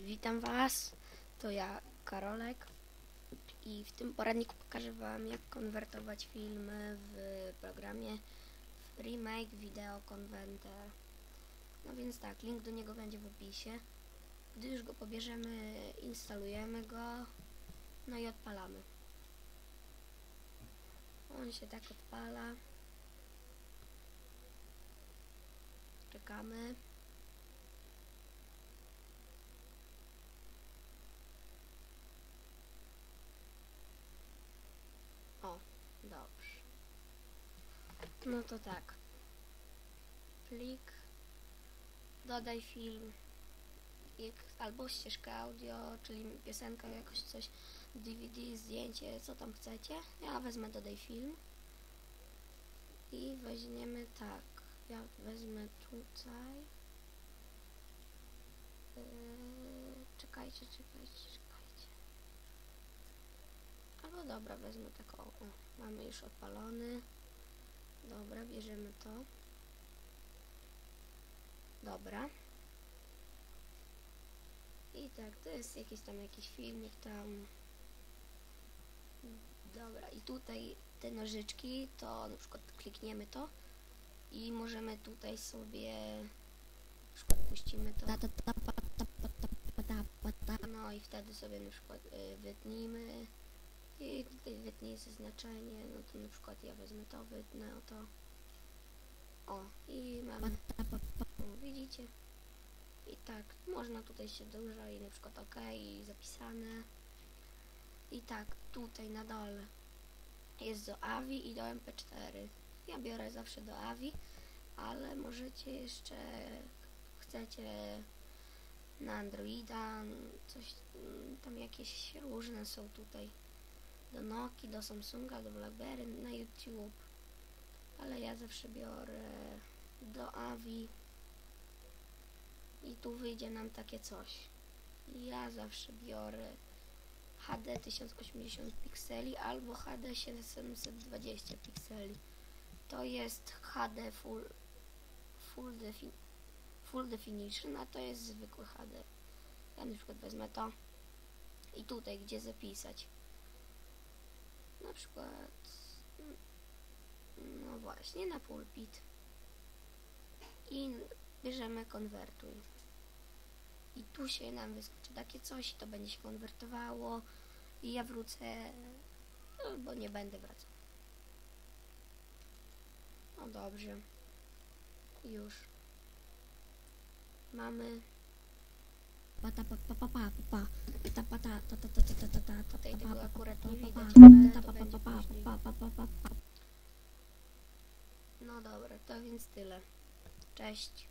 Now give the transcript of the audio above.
Witam Was, to ja, Karolek i w tym poradniku pokażę Wam jak konwertować filmy w programie Remake Video Converter. No więc tak, link do niego będzie w opisie. Gdy już go pobierzemy, instalujemy go, no i odpalamy. On się tak odpala. Czekamy. O, dobrze. No to tak. Plik. Dodaj film. Albo ścieżkę audio, czyli piosenka, jakoś coś, DVD, zdjęcie, co tam chcecie. Ja wezmę dodaj film. I weźmiemy tak. Ja wezmę tutaj. Yy, czekajcie, czekajcie, czekajcie. Albo dobra, wezmę tak o. Mamy już odpalony. Dobra, bierzemy to. Dobra. I tak, to jest jakiś tam jakiś filmik tam. Dobra, i tutaj te nożyczki, to na przykład klikniemy to i możemy tutaj sobie na przykład puścimy to. No i wtedy sobie na przykład y, wytnijmy i tutaj wytnij zaznaczenie, no to na przykład ja wezmę to, wytnę to. O, i mamy, o, widzicie? I tak, można tutaj się dużo i na przykład OK i zapisane. I tak, tutaj na dole jest do AVI i do MP4. Ja biorę zawsze do AVI, ale możecie jeszcze, chcecie na Androida, coś mm, tam jakieś różne są tutaj. Do Noki, do Samsunga, do Blackberry, na YouTube. Ale ja zawsze biorę do AVI i tu wyjdzie nam takie coś. Ja zawsze biorę HD 1080 pikseli albo HD 720 pikseli. To jest HD full, full, defi, full definition, a to jest zwykły HD. Ja na przykład wezmę to i tutaj, gdzie zapisać. Na przykład, no właśnie, na pulpit. I bierzemy konwertuj. I tu się nam wyskoczy takie coś, to będzie się konwertowało i ja wrócę, no, bo nie będę wracał. No dobrze. Już. Mamy pa pa pa to więc tyle. Cześć.